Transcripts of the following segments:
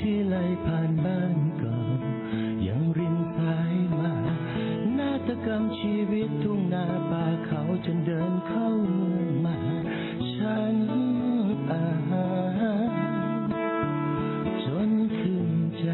ที่ไหลผ่านบ้าน ตกรรมชีวิตทุ่งนาป่าเขาจนเดินเข้าเมืองมา ฉันอาจนขึ้นใจ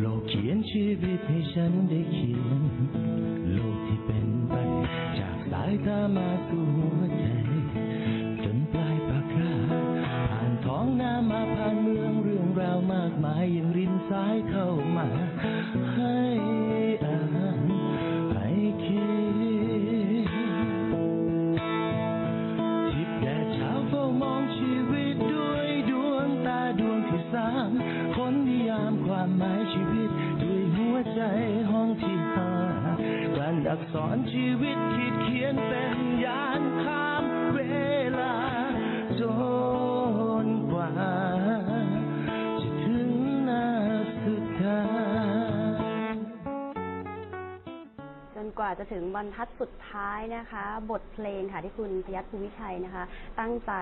โลกเขียนชีวิตให้ฉันได้คิด อนอักษรชีวิตคิดเขียนเป็นยานข้ามเวลาจน ว่าจะถึงบรรทัดสุดท้ายนะคะ บทเพลงค่ะที่คุณพยัคฆ์ภูมิชัยนะคะ ตั้งใจ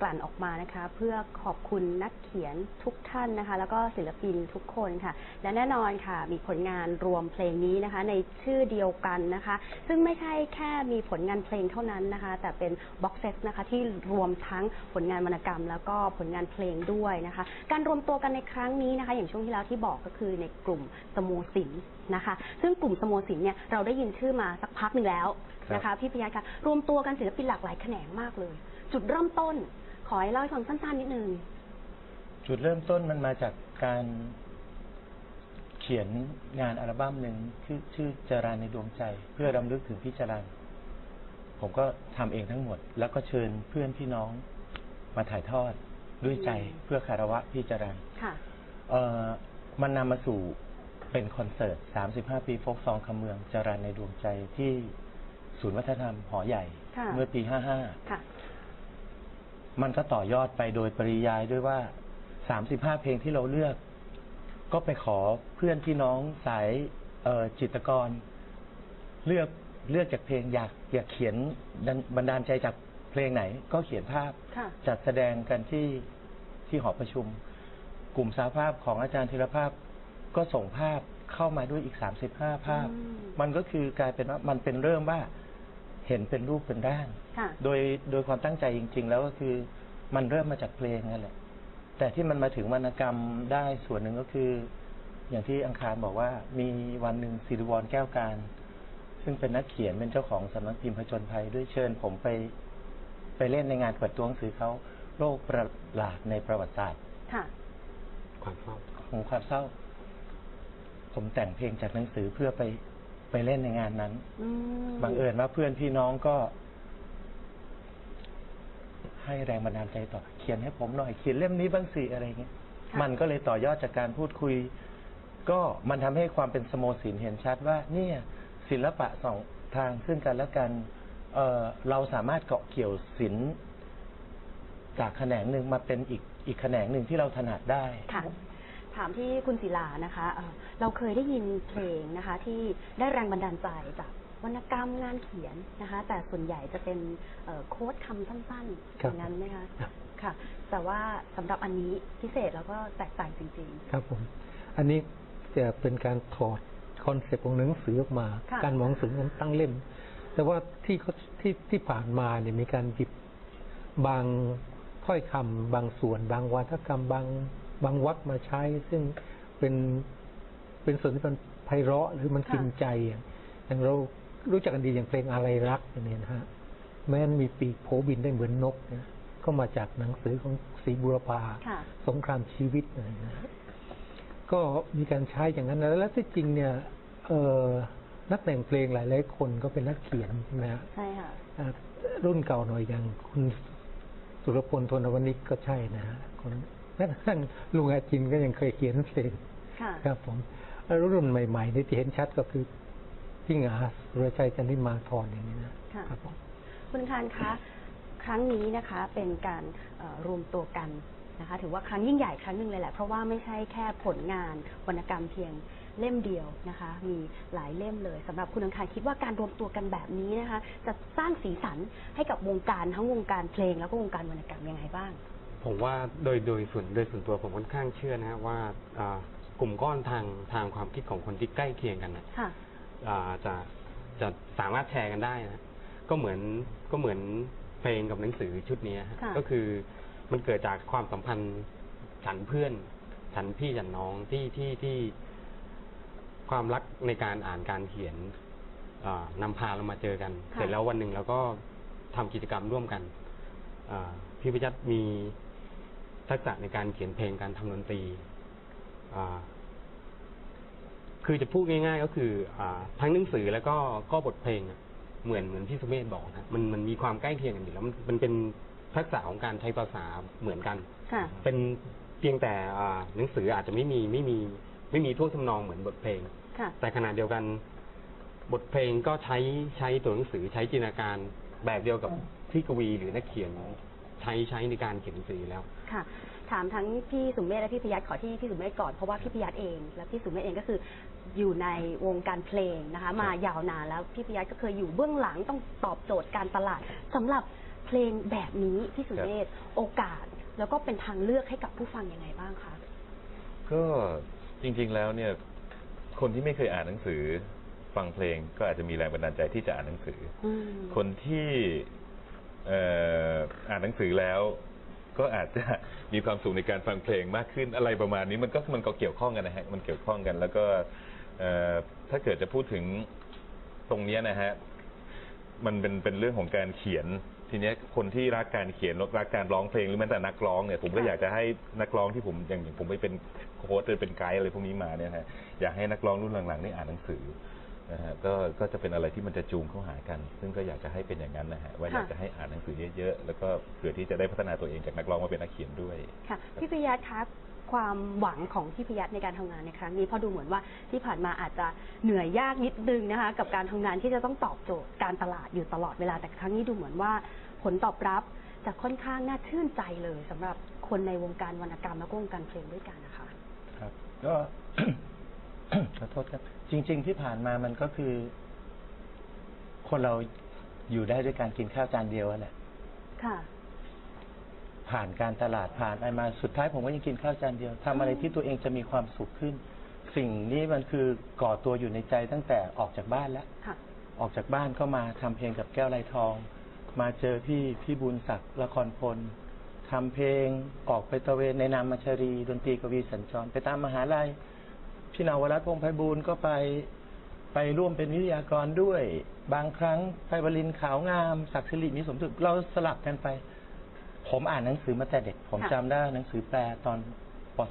กลั่นออกมานะคะ เพื่อขอบคุณนักเขียนทุกท่านนะคะ แล้วก็ศิลปินทุกคนค่ะ และแน่นอนค่ะ มีผลงานรวมเพลงนี้นะคะ ในชื่อเดียวกันนะคะ ซึ่งไม่ใช่แค่มีผลงานเพลงเท่านั้นนะคะ แต่เป็นบ็อกเซตนะคะที่รวมทั้งผลงานวรรณกรรม แล้วก็ผลงานเพลงด้วยนะคะ การรวมตัวกันในครั้งนี้นะคะ อย่างช่วงที่แล้วที่บอกก็คือในกลุ่มสโมสิน นะคะ ซึ่งกลุ่มสโมสินเนี่ยเราได้ยินชื่อมาสักพักหนึ่งแล้วนะคะพี่พยัคฆ์คะรวมตัวกันศิลปินหลากหลายแขนงมากเลย จุดเริ่มต้น ขอให้เล่าให้ฟังสั้นๆนิดนึงจุดเริ่มต้นมันมาจากการเขียนงานอัลบั้มหนึ่งชื่อชื่อจรันในดวงใจ เพื่อรำลึกถึงพี่จรันผมก็ทำเองทั้งหมด แล้วก็เชิญเพื่อนพี่น้องมาถ่ายทอดด้วยใจอืมเพื่อคารวะพี่จรันค่ะ เอ่อมันนำมาสู่ เป็นคอนเสิร์ต 35 ปีโฟกซองคำเมืองจรันในดวงใจที่ศูนย์วัฒนธรรมหอใหญ่ ค่ะเมื่อปี55ค่ะมันก็ต่อยอดไปโดยปริยายด้วยว่า 35 เพลงที่เราเลือก ก็ไปขอเพื่อนพี่น้องสายเอ่อจิตรกร เลือกเลือกจากเพลงอยากอยากเขียนดันบันดาลใจจากเพลงไหน ก็เขียนภาพ ค่ะ จัดแสดงกันที่ที่หอประชุม กลุ่มสาภาพของอาจารย์ธีรภาพ ก็ส่งภาพเข้ามาด้วยอีก 35 ภาพ อืมมันก็คือกลายเป็นว่ามันเป็นเริ่มว่าเห็นเป็นรูปเป็นร่าง ค่ะ โดยโดยความตั้งใจจริง ๆ แล้วก็คือมันเริ่มมาจากเพลงนั่นแหละ แต่ที่มันมาถึงวรรณกรรมได้ส่วนหนึ่งก็คือ อย่างที่อังคารบอกว่ามีวันหนึ่งศิริวรแก้วการ ซึ่งเป็นนักเขียนเป็นเจ้าของสำนักพิมพ์ผจญภัยด้วยเชิญผมไป ไปเล่นในงานเปิดตัวหนังสือเขาโลกประหลาดในประวัติศาสตร์ ค่ะ ความเศร้า ของความเศร้า ผมแต่งเพลงจากหนังสือเพื่อไปไปเล่นในงานนั้นอืมบังเอิญว่าเพื่อนพี่น้องก็ ให้แรงบันดาลใจต่อ เขียนให้ผมหน่อยเขียนเล่มนี้บ้างสิอะไรเงี้ยค่ะมันก็เลยต่อยอดจากการพูดคุย ก็มันทำให้ความเป็นสโมศิลป์เห็นชัดว่า เนี่ย ศิลปะสองทางซึ่งกันและกันเออเราสามารถเกาะเกี่ยวศิลป์จากแขนงหนึ่งมาเป็นอีกอีกแขนงหนึ่งที่เราถนัดได้ ค่ะ ถามที่คุณศิลานะคะเอ่อเราเคยได้ยินเพลงนะคะ ที่ได้แรงบันดาลใจจากวรรณกรรมงานเขียนนะคะ แต่ส่วนใหญ่จะเป็นเอ่อโค้ดคำสั้นๆครัอบย่างนั้นไหมคะครับ ค่ะ แต่ว่าสำหรับอันนี้พิเศษแล้วก็แตกต่างจริง ครับผม อันนี้จะเป็นการถอดคอนเซปต์ของหนังสือออกมา ค่ะ การมองหนังสือมันตั้งเล่ม แต่ว่าที่เขาที่ที่ผ่านมาเนี่ยมีการหยิบบางถ้อยคำบางส่วน บางวาทกรรมบาง บางวรรคมาใช้ ซึ่งเป็นเป็นส่วนที่มันไพเราะหรือมันค่ะกินใจอย่างอย่างเรารู้จักกันดีอย่างเพลงอะไรรักอย่างนี้นะฮะแม้นมีปีกโผบินได้เหมือนนกเนี่ยก็มาจากหนังสือของศรีบุรพาๆค่ะสงครามชีวิตอะไรนะฮะก็มีการใช้อย่างนั้นนะแล้วที่จริงเนี่ยเออนักแต่งเพลงหลายๆคนก็เป็นนักเขียนใช่ไหมฮะใช่ค่ะอ่ารุ่นเก่าหน่อยอย่างคุณสุรพลทนวณิชก็ใช่นะฮะคนแม้ก ระทั่งลุงอาจินก็ยังเคยเขียนเพลงค่ะครับผมเแล้วรุ่นใหม่ๆนี่ที่เห็นชัดก็คือพี่หงาสุรชัยจันทิมาธรอย่างนี้นะค่ะครับผมคุณคานคะครั้งนี้นะคะ เป็นการเอ่อรวมตัวกันนะคะ ถือว่าครั้งยิ่งใหญ่ครั้งหนึ่งเลยแหละ เพราะว่าไม่ใช่แค่ผลงานวรรณกรรมเพียงเล่มเดียวนะคะ มีหลายเล่มเลยสำหรับคุณอังคารคิดว่าการรวมตัวกันแบบนี้นะคะ จะสร้างสีสันให้กับวงการทั้งวงการเพลงแล้วก็วงการวรรณกรรมยังไงบ้าง ผมว่าโดยโดยส่วนโดยส่วนตัวผมค่อนข้างเชื่อนะฮะว่าอ่ากลุ่มก้อนทางทางความคิดของคนที่ใกล้เคียงกันนะค่ะ อ่าจะจะสามารถแชร์กันได้นะก็เหมือนก็เหมือนเพลงกับหนังสือชุดนี้ฮะค่ะ ก็คือมันเกิดจากความสัมพันธ์ฉันเพื่อน ฉันพี่ฉันน้องที่ที่ที่ ความรักในการอ่านการเขียนอ่านำพาเรามาเจอกัน ค่ะ เสร็จแล้ววันหนึ่งเราก็ทำกิจกรรมร่วมกันอ่าพี่พิจัดมี ทักษะในการเขียนเพลงการทำดนตรีอ่าคือจะพูดง่าย ๆ ก็คืออาทั้งหนังสือแล้วก็ก็บทเพลงอะเหมือนเหมือนที่สุเมธบอกนะมันมันมีความใกล้เคียงกันอยู่แล้วมันมันเป็นทักษะของการใช้ภาษาเหมือนกันค่ะเป็นเพียงแต่อ่าหนังสืออาจจะไม่มีไม่มีไม่มีท่วงทำนองเหมือนบทเพลงค่ะแต่ขณะเดียวกัน บทเพลงก็ใช้ใช้ตัวหนังสือใช้จินตนาการแบบเดียวกับที่กวีหรือนักเขียน ใช้ใช้ในการเขียนหนังสืออยู่แล้ว ค่ะ ถามทั้งพี่สุเมธและพี่พยัคฆ์ขอที่พี่สุเมธก่อนเพราะว่าพี่พยัคฆ์เอง และพี่สุเมธเองก็คืออยู่ในวงการเพลงนะคะ มายาวนานแล้วพี่พยัคฆ์ก็เคยอยู่เบื้องหลังต้องตอบโจทย์การตลาดสำหรับเพลงแบบนี้พี่สุเมธโอกาส แล้วก็เป็นทางเลือกให้กับผู้ฟังยังไงบ้างคะก็จริง ๆแล้วเนี่ยคนที่ไม่เคยอ่านหนังสือฟังเพลงก็อาจจะมีแรงบันดาลใจที่จะอ่านหนังสืออืมคนที่เอ่านหนังสือแล้ว ก็อาจจะมีความสุขในการฟังเพลงมากขึ้นอะไรประมาณนี้มันก็มันก็เกี่ยวข้องกันนะฮะมันเกี่ยวข้องกัน แล้วก็ถ้าเกิดจะพูดถึงตรงนี้นะฮะมันเป็นเป็นเรื่องของการเขียนทีนี้คนที่รักการเขียนรักการร้องเพลงหรือแม้แต่นักร้องเนี่ยผมก็อยากจะให้นักร้องที่ผมอย่างผมไปเป็นโค้ชหรือเป็นไกด์อะไรพวกนี้มาเนี่ยฮะอยากให้นักร้องรุ่นหลังๆได้อ่านหนังสือ นะฮะก็ก็จะเป็นอะไรที่มันจะจูงเข้าหากัน ซึ่งก็อยากจะให้เป็นอย่างนั้นนะฮะว่าอยากจะให้อ่านหนังสือเยอะๆแล้วก็เผื่อที่จะได้พัฒนาตัวเองจากนักร้องมาเป็นนักเขียนด้วยค่ะพี่พยัคฆ์คะความหวังของพี่พยัคฆ์ในการทำงานในครั้งนี้เพราะดูเหมือนว่าที่ผ่านมาอาจจะเหนื่อยยากนิดนึงนะคะ กับการทำงานที่จะต้องตอบโจทย์การตลาดอยู่ตลอดเวลาแต่ครั้งนี้ดูเหมือนว่า ผลตอบรับจะค่อนข้างน่าชื่นใจเลยสำหรับคนในวงการวรรณกรรมและก็วงการเพลงด้วยกันนะคะ ครับ ก็ขอโทษครับ จริง ๆ ที่ผ่านมามันก็คือ คนเราอยู่ได้ด้วยการกินข้าวจานเดียวนั่นแหละค่ะ ผ่านการตลาดผ่านอะไรมาสุดท้ายผมก็ยังกินข้าวจานเดียวทำอะไรที่ตัวเองจะมีความสุขขึ้น สิ่งนี้มันคือก่อตัวอยู่ในใจตั้งแต่ออกจากบ้านแล้วค่ะออกจากบ้านก็มาทำเพลงกับแก้วลายทอง มาเจอพี่พี่บุญศักดิ์ละครพลทำเพลงออกไปตระเวนในนามมัชรีดนตรีกวีสัญจร ไปตามมหาลัย พี่นาวรัตน์พงไพบูลย์ก็ไปไปร่วมเป็นวิทยากรด้วย บางครั้งไพวลินขาวงาม ศักดิ์สิริมีสมถึกเราสลับกันไป ผมอ่านหนังสือมาแต่เด็ก ผมค่ะ จำได้หนังสือแปลตอนป .3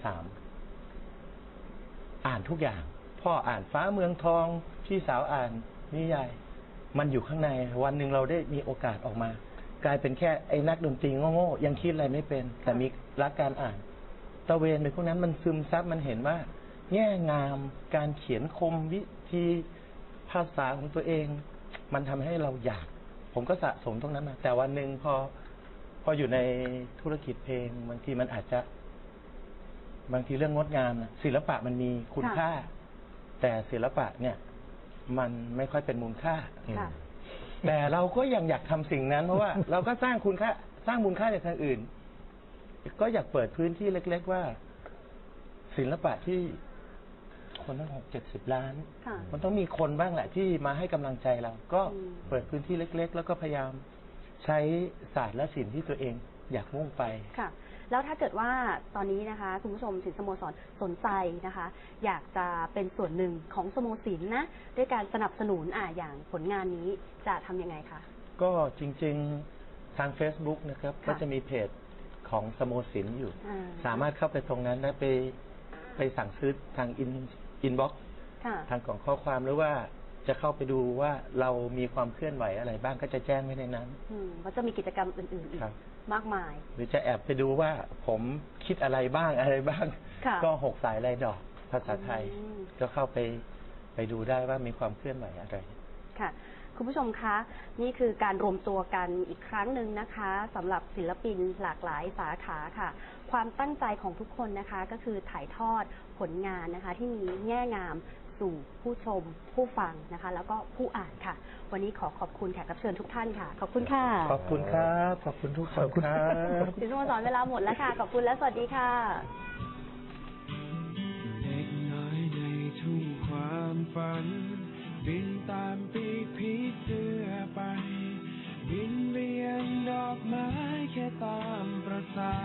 อ่านทุกอย่าง พ่ออ่านฟ้าเมืองทอง พี่สาวอ่านนิยาย มันอยู่ข้างในวันหนึ่งเราได้มีโอกาสออกมา กลายเป็นแค่ไอ้นักดนตรีโง่ๆยังคิดอะไรไม่เป็น แต่มีรักการอ่าน ตะเวนไปพวกนั้นมันซึมซับมันเห็นว่า แง่งาม การเขียนคมวิธีภาษาของตัวเอง มันทำให้เราอยาก ผมก็สะสมตรงนั้นมาแต่วันหนึ่งพอ พออยู่ในธุรกิจเพลง บางทีมันอาจจะ บางทีเรื่องงดงามนะศิลปะมันมีคุณค่ะค่าแต่ศิลปะเนี่ย มันไม่ค่อยเป็นมูลค่าค่ะแต่เราก็ยังอยากทำสิ่งนั้นเพราะว่าเราก็สร้างคุณค่าสร้างมูลค่าในทางอื่น ก็อยากเปิดพื้นที่เล็ก ๆ ว่า ศิลปะที่ คนตั้งหกเจ็ดสิบล้าน ค่ะ มันต้องมีคนบ้างแหละที่มาให้กำลังใจเรา ก็อืม เปิดพื้นที่เล็ก ๆ แล้วก็พยายามใช้ศาสตร์และศิลป์ที่ตัวเองอยากมุ่งไป ค่ะ แล้วถ้าเกิดว่าตอนนี้นะคะ คุณผู้ชมสินสโมสรสนใจนะคะ อยากจะเป็นส่วนหนึ่งของสโมสินนะด้วยการสนับสนุนอ่าอย่างผลงานนี้จะทำยังไงคะ ก็จริง ๆ ทาง Facebook นะครับ ค่ะก็จะมีเพจของสโมสินอยู่ อ่สามารถเข้าไปตรงนั้นและไปไปสั่งซื้อทางอิน อินบ็อกค่ะ ทางกล่องข้อความหรือว่าจะเข้าไปดูว่าเรามีความเคลื่อนไหวอะไรบ้างก็จะแจ้งไว้ในนั้น อืมก็จะมีกิจกรรมอื่นๆอีกครับ มากมาย หรือจะแอบไปดูว่าผมคิดอะไรบ้างอะไรบ้าง ค่ะก็หกสายลายดอกภาษาไทย อืม ก็เข้าไปไปดูได้ว่ามีความเคลื่อนไหวอะไร ค่ะ คุณผู้ชมคะ นี่คือการรวมตัวกันอีกครั้งหนึ่งนะคะสำหรับศิลปินหลากหลายสาขาค่ะ ความตั้งใจของทุกคนนะคะ ก็คือถ่ายทอดผลงานนะคะ ที่มีแง่งามสู่ผู้ชม ผู้ฟังนะคะ แล้วก็ผู้อ่านค่ะ วันนี้ขอขอบคุณแขกรับเชิญทุกท่านค่ะ ขอบคุณค่ะขอบคุณครับ ขอบคุณทุกคนครับสินสโมสรเวลาหมดแล้วค่ะ ขอบคุณและสวัสดีค่ะเด็กน้อยในทุ่งความฝัน บินตามปีกผีเสื้อไป บินเรียนดอกไม้แค่ตามประสา